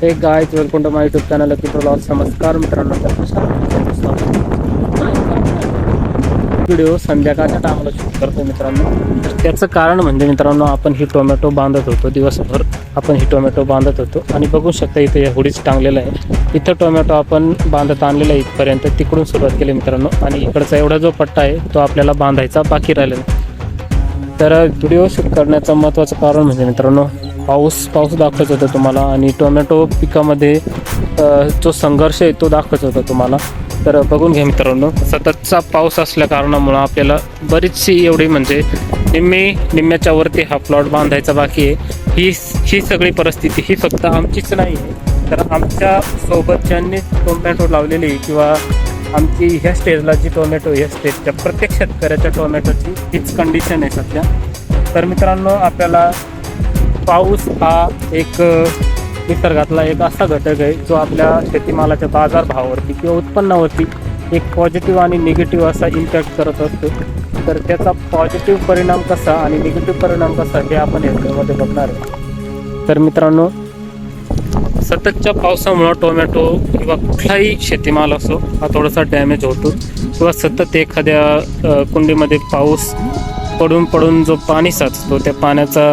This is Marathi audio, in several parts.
Hey guy welcome to my YouTube channel की नमस्कार मित्रांनो. व्हिडिओ संध्याकाळच्या टायमाला शूट करतो मित्रांनो. तर त्याचं कारण म्हणजे मित्रांनो आपण ही टोमॅटो बांधत होतो. दिवसभर आपण ही टोमॅटो बांधत होतो. आणि बघू शकता इथं या हुडीच टांगलेलं आहे. इथं टोमॅटो आपण बांधत आणलेला आहे इथपर्यंत. तिकडून सुरुवात केली मित्रांनो. आणि इकडचा एवढा जो पट्टा आहे तो आपल्याला बांधायचा बाकी राहिलेला तर व्हिडिओ शूट करण्याचं महत्त्वाचं कारण म्हणजे मित्रांनो पाऊस पाऊस दाखवत होता तुम्हाला आणि टोमॅटो पिकामध्ये जो संघर्ष आहे तो दाखवत होता तुम्हाला. तर बघून घ्या मित्रांनो सततचा पाऊस असल्या कारणामुळं आपल्याला बरीचशी एवढी म्हणजे निम्मे निम्म्याच्या वरती हा प्लॉट बांधायचा बाकी आहे. ही ही सगळी परिस्थिती ही फक्त आमचीच नाही आहे. तर आमच्या सोबतच्यांनी टोमॅटो लावलेली आहे किंवा आमची ह्या स्टेजला जी टोमॅटो ह्या स्टेजच्या प्रत्येक शेतकऱ्याच्या टोमॅटोची हीच कंडिशन आहे सध्या. तर मित्रांनो आपल्याला पाऊस हा एक निसर्गातला एक असा घटक आहे जो आपल्या शेतीमालाच्या बाजारभावावरती किंवा उत्पन्नावरती एक पॉझिटिव्ह आणि निगेटिव्ह असा इम्पॅक्ट करत असतो. तर त्याचा पॉझिटिव्ह परिणाम कसा आणि निगेटिव्ह परिणाम कसा हे आपण या व्हिडिओमध्ये बघणार आहे तर मित्रांनो सततच्या पावसामुळं टोमॅटो किंवा कुठलाही शेतीमाल असो हा थोडासा डॅमेज होतो. किंवा सतत एखाद्या कुंडीमध्ये पाऊस पडून पडून जो पाणी साचतो त्या पाण्याचा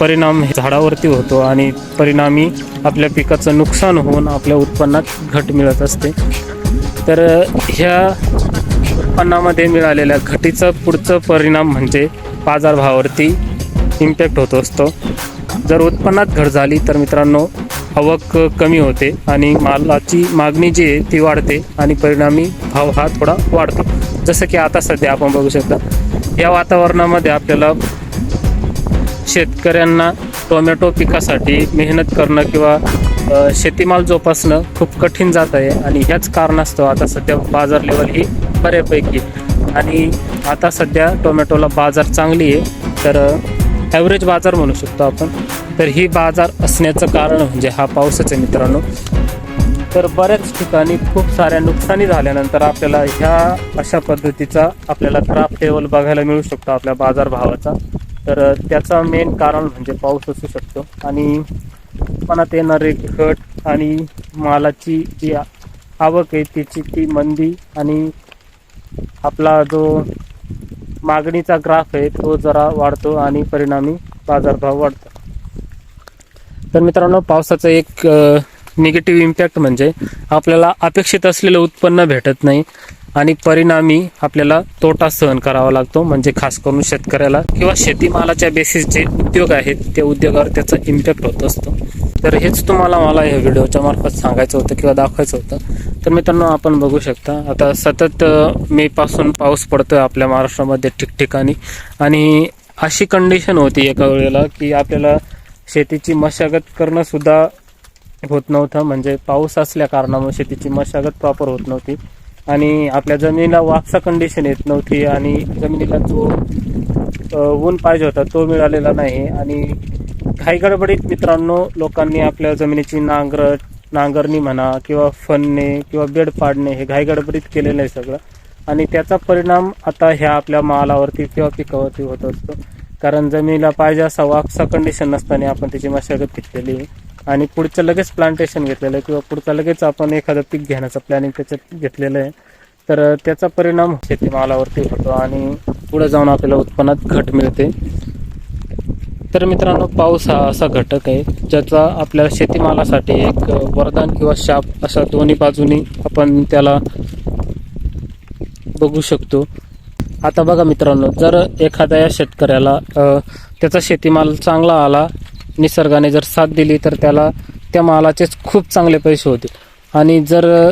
परिणाम हे झाडावरती होतो आणि परिणामी आपल्या पिकाचं नुकसान होऊन आपल्या उत्पन्नात घट मिळत असते. तर ह्या उत्पन्नामध्ये मिळालेल्या घटीचा पुढचं परिणाम म्हणजे बाजारभावावरती इम्पॅक्ट होत असतो. जर उत्पन्नात घट झाली तर मित्रांनो आवक कमी होते आणि मालाची मागणी जी आहे ती वाढते आणि परिणामी भाव हा थोडा वाढतो. जसं की आता सध्या आपण बघू शकता या वातावरणामध्ये आपल्याला शेतकऱ्यांना टोमॅटो पिकासाठी मेहनत करणं किंवा शेतीमाल जोपासणं खूप कठीण जात आहे आणि ह्याच कारणास्तव आता सध्या बाजार लेवल ही बऱ्यापैकी आणि आता सध्या टोमॅटोला बाजार चांगली आहे. तर ॲव्हरेज बाजार म्हणू शकतो आपण. तर ही बाजार असण्याचं कारण म्हणजे हा पाऊसच आहे मित्रांनो. तर बऱ्याच ठिकाणी खूप साऱ्या नुकसानी झाल्यानंतर आपल्याला ह्या अशा पद्धतीचा आपल्याला ग्राफ टेबल बघायला मिळू शकतो आपल्या बाजारभावाचा तर त्याचा मेन कारण म्हणजे पाऊस असू शकतो. आणि मनात येणारे घट आणि मालाची जी आवक आहे त्याची ती मंदी आणि आपला जो मागणीचा ग्राफ आहे तो जरा वाढतो आणि परिणामी बाजारभाव वाढतो. तर मित्रांनो पावसाचा एक निगेटिव्ह इम्पॅक्ट म्हणजे आपल्याला अपेक्षित असलेलं उत्पन्न भेटत नाही. आणि परिणामी आपल्याला तोटा सहन करावा लागतो. म्हणजे खास करून शेतकऱ्याला किंवा शेतीमालाच्या बेसिस जे उद्योग आहेत त्या उद्योगावर त्याचा इम्पॅक्ट होत असतो. तर हेच तुम्हाला मला ह्या व्हिडिओच्या मार्फत सांगायचं होतं किंवा दाखवायचं होतं. तर मित्रांनो आपण बघू शकता आता सतत मेपासून पाऊस पडतोय आपल्या महाराष्ट्रामध्ये ठिकठिकाणी. आणि अशी कंडिशन होती एका वेळेला की आपल्याला शेतीची मशागत करणंसुद्धा होत नव्हतं. म्हणजे पाऊस असल्या कारणामुळे शेतीची मशागत प्रॉपर होत नव्हती. आणि आपल्या जमिनीला वाक्सा कंडिशन येत नव्हती आणि जमिनीला जो ऊन पाहिजे होता तो मिळालेला नाही. आणि काही गडबडीत मित्रांनो लोकांनी आपल्या जमिनीची नांगर नांगरणी म्हणा किंवा फणणे किंवा बेड पाडणे हे घाई गडबडीत केलेलं आहे सगळं. आणि त्याचा परिणाम आता ह्या आपल्या मालावरती किंवा पिकावरती होत असतो. कारण जमिनीला पाहिजे असा वाक्सा कंडिशन नसताना आपण त्याची मशागत घेतलेली आहे. आणि पुढचं लगेच प्लांटेशन घेतलेलं आहे किंवा पुढचं लगेच आपण एखादं पीक घेण्याचं प्लॅनिंग त्याच्यात घेतलेलं आहे. तर त्याचा परिणाम शेतीमालावरती होतो आणि पुढे जाऊन आपल्याला उत्पन्नात घट मिळते. तर मित्रांनो पाऊस हा असा घटक आहे ज्याचा आपल्या शेतीमालासाठी एक वरदान किंवा शाप अशा दोन्ही बाजूनी आपण त्याला बघू शकतो. आता बघा मित्रांनो जर एखाद्या या शेतकऱ्याला त्याचा शेतीमाल चांगला आला निसर्गाने जर साथ दिली तर त्याला त्या मालाचेच खूप चांगले पैसे होतील. आणि जर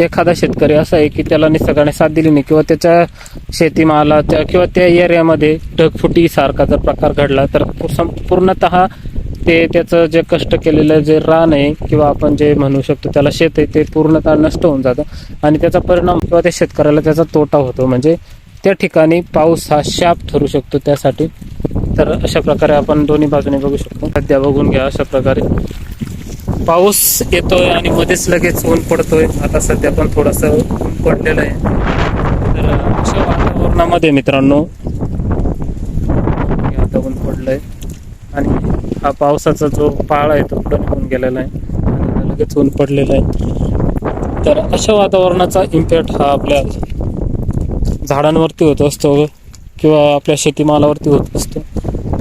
एखादा शेतकरी असा आहे की त्याला निसर्गाने साथ दिली नाही किंवा त्याच्या शेतीमालाच्या किंवा त्या एरियामध्ये ढगफुटीसारखा जर प्रकार घडला तर सं- पूर्णतः ते त्याचं जे कष्ट केलेलं जे रान आहे किंवा आपण जे म्हणू शकतो त्याला शेत आहे ते पूर्णतः नष्ट होऊन जातं. आणि त्याचा परिणाम किंवा त्या शेतकऱ्याला त्याचा तोटा होतो. म्हणजे त्या ठिकाणी पाऊस हा शाप ठरू शकतो त्यासाठी. तर अशा प्रकारे आपण दोन्ही बाजूने बघू शकतो. सध्या बघून घ्या अशा प्रकारे. पाऊस येतोय आणि मध्येच लगेच ऊन पडतोय. आता सध्या पण थोडस ऊन पडलेलं आहे. तर अशा वातावरणामध्ये मित्रांनो हे आता ऊन पडलंय. आणि हा पावसाचा जो पाळा आहे तो पुढे निघून गेलेला आहे. आणि लगेच ऊन पडलेलं आहे. तर अशा वातावरणाचा इम्पॅक्ट हा आपल्या झाडांवरती होत असतो किंवा आपल्या शेतीमालावरती होत असतो.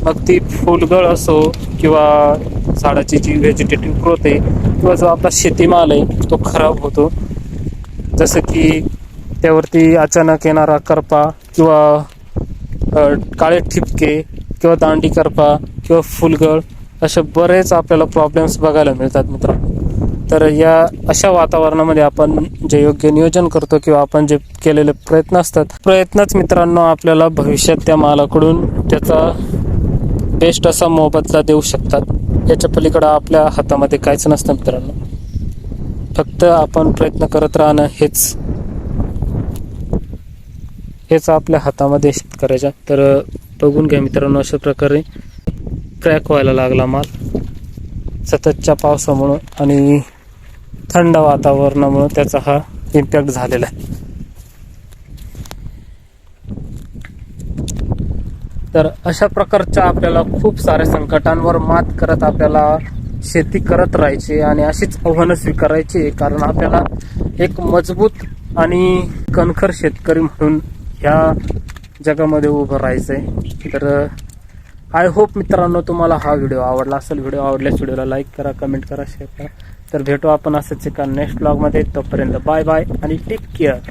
मग ती फुलगळ असो किंवा झाडाची जी व्हेजिटेटिव्ह ग्रोथ आहे किंवा जो आपला शेतीमाल आहे तो खराब होतो. जसं की त्यावरती अचानक येणारा करपा किंवा काळे ठिपके किंवा दांडी करपा किंवा फुलगळ असे बरेच आपल्याला प्रॉब्लेम्स बघायला मिळतात मित्रांनो. तर या अशा वातावरणामध्ये आपण जे योग्य नियोजन करतो किंवा आपण जे केलेले प्रयत्न असतात प्रयत्नच मित्रांनो आपल्याला भविष्यात त्या मालाकडून त्याचा बेस्ट असा मोबदला देऊ शकतात. याच्या पलीकडं आपल्या हातामध्ये काहीच नसतं मित्रांनो. फक्त आपण प्रयत्न करत राहणं हेच. हेच आपल्या हातामध्ये शेतकऱ्याच्या. तर बघून घ्या मित्रांनो अशा प्रकारे क्रॅक व्हायला लागला माल. सततच्या पावसामुळं आणि थंड वातावरणामुळं त्याचा हा इम्पॅक्ट झालेला आहे. तर अशा प्रकारच्या आपल्याला खूप साऱ्या संकटांवर मात करत आपल्याला शेती करत राहायची आणि अशीच आव्हानं स्वीकारायची कारण आपल्याला एक मजबूत आणि कणखर शेतकरी म्हणून ह्या जगामध्ये उभं राहायचं आहे तर आय होप मित्रांनो तुम्हाला हा व्हिडिओ आवडला असेल व्हिडिओ आवडल्यास व्हिडिओला लाईक करा कमेंट करा शेअर करा. तर भेटू आपण असंच एका नेक्स्ट ब्लॉगमध्ये तोपर्यंत बाय बाय आणि टेक केअर